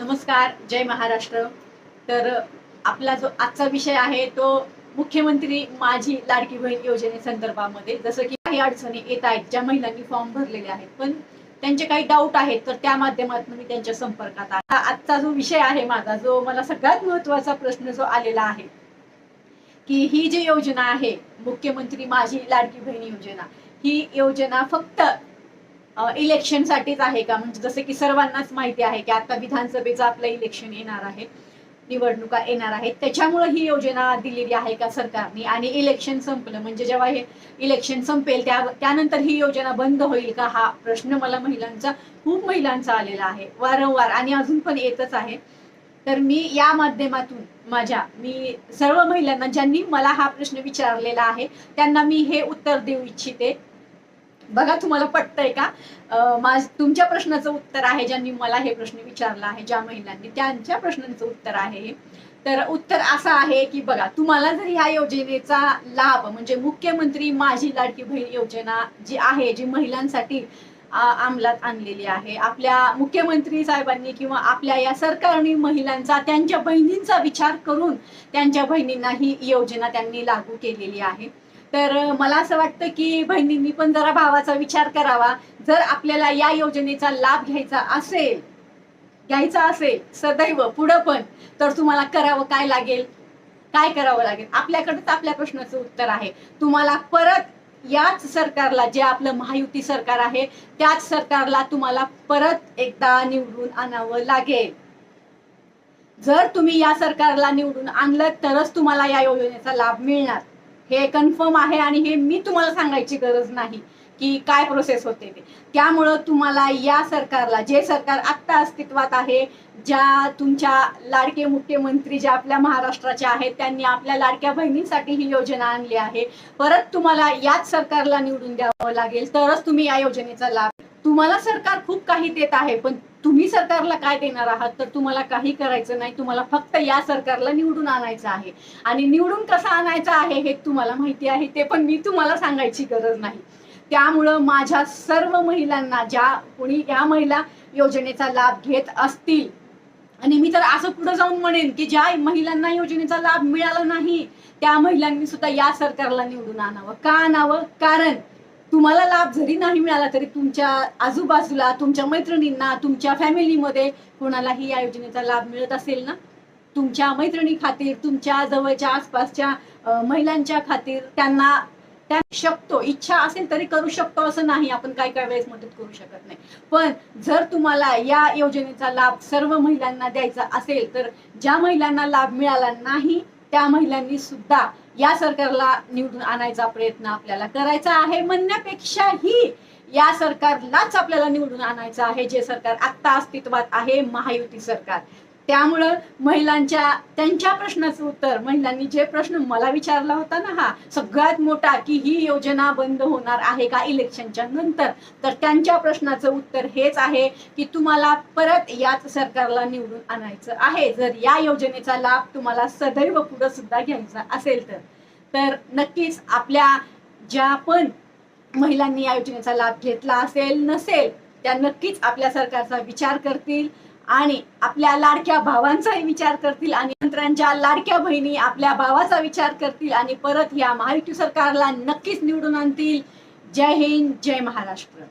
नमस्कार जय महाराष्ट्र. तर आपला जो आजचा विषय आहे तो मुख्यमंत्री माझी लाडकी बहीण योजनेसंदर्भामध्ये जसं की काही अडचणी येत आहेत ज्या महिलांनी फॉर्म भरलेले आहेत पण त्यांचे काही डाऊट आहेत तर त्या माध्यमातून मी त्यांच्या संपर्कात आहे आजचा जो विषय आहे माझा जो मला सगळ्यात महत्त्वाचा प्रश्न जो आलेला आहे की ही जी योजना आहे मुख्यमंत्री माझी लाडकी बहीण योजना ही योजना फक्त इलेक्शनसाठीच आहे का? म्हणजे जसं की सर्वांनाच माहिती आहे की आता विधानसभेचं आपलं इलेक्शन येणार आहे. निवडणुका येणार आहेत. त्याच्यामुळे ही योजना दिलेली आहे का सरकारने? आणि इलेक्शन संपलं म्हणजे जेव्हा हे इलेक्शन संपेल त्या त्यानंतर ही योजना बंद होईल का? हा प्रश्न मला महिलांचा खूप महिलांचा आलेला आहे. वारंवार आणि अजून पण येतच आहे. तर मी या माध्यमातून माझ्या मी सर्व महिलांना ज्यांनी मला हा प्रश्न विचारलेला आहे त्यांना मी हे उत्तर देऊ इच्छिते. बघा तुम्हाला पटतंय का माझ तुमच्या प्रश्नाचं उत्तर आहे ज्यांनी मला हे प्रश्न विचारला आहे ज्या महिलांनी त्यांच्या प्रश्नांचं उत्तर आहे हे. तर उत्तर असं आहे की बघा तुम्हाला जर ह्या योजनेचा लाभ म्हणजे मुख्यमंत्री माझी लाडकी बहीण योजना जी आहे जी महिलांसाठी अंमलात आणलेली आहे आपल्या मुख्यमंत्री साहेबांनी किंवा आपल्या या सरकारने महिलांचा त्यांच्या बहिणींचा विचार करून त्यांच्या बहिणींना ही योजना त्यांनी लागू केलेली आहे तर मला असं वाटतं की बहिणींनी पण जरा भावाचा विचार करावा. जर आपल्याला या योजनेचा लाभ घ्यायचा असेल घ्यायचा असेल सदैव पुढं पण तर तुम्हाला करावं काय लागेल? काय करावं लागेल? आपल्याकडंच आपल्या प्रश्नाचं उत्तर आहे. तुम्हाला परत याच सरकारला जे आपलं महायुती सरकार आहे त्याच सरकारला तुम्हाला परत एकदा निवडून आणावं लागेल. जर तुम्ही या सरकारला निवडून आणलं तरच तुम्हाला या योजनेचा लाभ मिळणार. हे कन्फर्म आहे आणि हे मी तुम्हाला सांगायची गरज नाही की काय प्रोसेस होते ते. त्यामुळं तुम्हाला या सरकारला जे सरकार आत्ता अस्तित्वात आहे ज्या तुमच्या लाडके मुख्यमंत्री ज्या आपल्या महाराष्ट्राच्या आहेत त्यांनी आपल्या लाडक्या बहिणींसाठी ही योजना आणली आहे. परत तुम्हाला याच सरकारला निवडून द्यावं लागेल तरच तुम्ही या योजनेचा लाभ तुम्हाला सरकार खूप काही देत आहे पण तुम्ही सरकारला काय देणार आहात? तर तुम्हाला काही करायचं नाही. तुम्हाला फक्त या सरकारला निवडून आणायचं आहे. आणि निवडून कसं आणायचं आहे हे तुम्हाला माहिती आहे. ते पण मी तुम्हाला सांगायची गरज नाही. त्यामुळं माझ्या सर्व महिलांना ज्या कोणी या महिला योजनेचा लाभ घेत असतील आणि मी तर असं पुढे जाऊन म्हणेन की ज्या महिलांना योजनेचा लाभ मिळाला नाही त्या महिलांनी सुद्धा या सरकारला निवडून आणावं. का आणावं? कारण तुम्हाला लाभ जरी नाही मिळाला तरी तुमच्या आजूबाजूला तुमच्या मैत्रिणींना तुमच्या फॅमिलीमध्ये कोणालाही या योजनेचा लाभ मिळत असेल ना? तुमच्या मैत्रिणी खातीर तुमच्या जवळच्या आसपासच्या महिलांच्या खातीर त्यांना त्या शकतो इच्छा असेल तरी करू शकतो असं नाही. आपण काय काय वेळेस मदत करू शकत नाही. पण जर तुम्हाला या योजनेचा लाभ सर्व महिलांना द्यायचा असेल तर ज्या महिलांना लाभ मिळाला नाही त्या महिलांनी सुद्धा या सरकारला निवडून आणायचा प्रयत्न आपल्याला करायचा आहे. म्हणण्यापेक्षाही या सरकारलाच आपल्याला निवडून आणायचं आहे जे सरकार आत्ता अस्तित्वात आहे महायुती सरकार. त्यामुळं महिलांच्या त्यांच्या प्रश्नाचं उत्तर महिलांनी जे प्रश्न मला विचारला होता ना हा सगळ्यात मोठा की ही योजना बंद होणार आहे का इलेक्शनच्या नंतर? तर त्यांच्या प्रश्नाचं उत्तर हेच आहे की तुम्हाला परत याच सरकारला निवडून आणायचं आहे. जर या योजनेचा लाभ तुम्हाला सदैव पुढं सुद्धा घ्यायचा असेल तर. तर नक्कीच आपल्या ज्या पण महिलांनी या योजनेचा लाभ घेतला असेल नसेल त्या नक्कीच आपल्या सरकारचा विचार करतील. आणि आपल्या लाडक्या भावांचाही विचार करतील आणि मंत्र्यांच्या लाडक्या बहिणी आपल्या भावाचा विचार करतील आणि परत या महायुती सरकारला नक्कीच निवडून आणतील. जय हिंद जय महाराष्ट्र.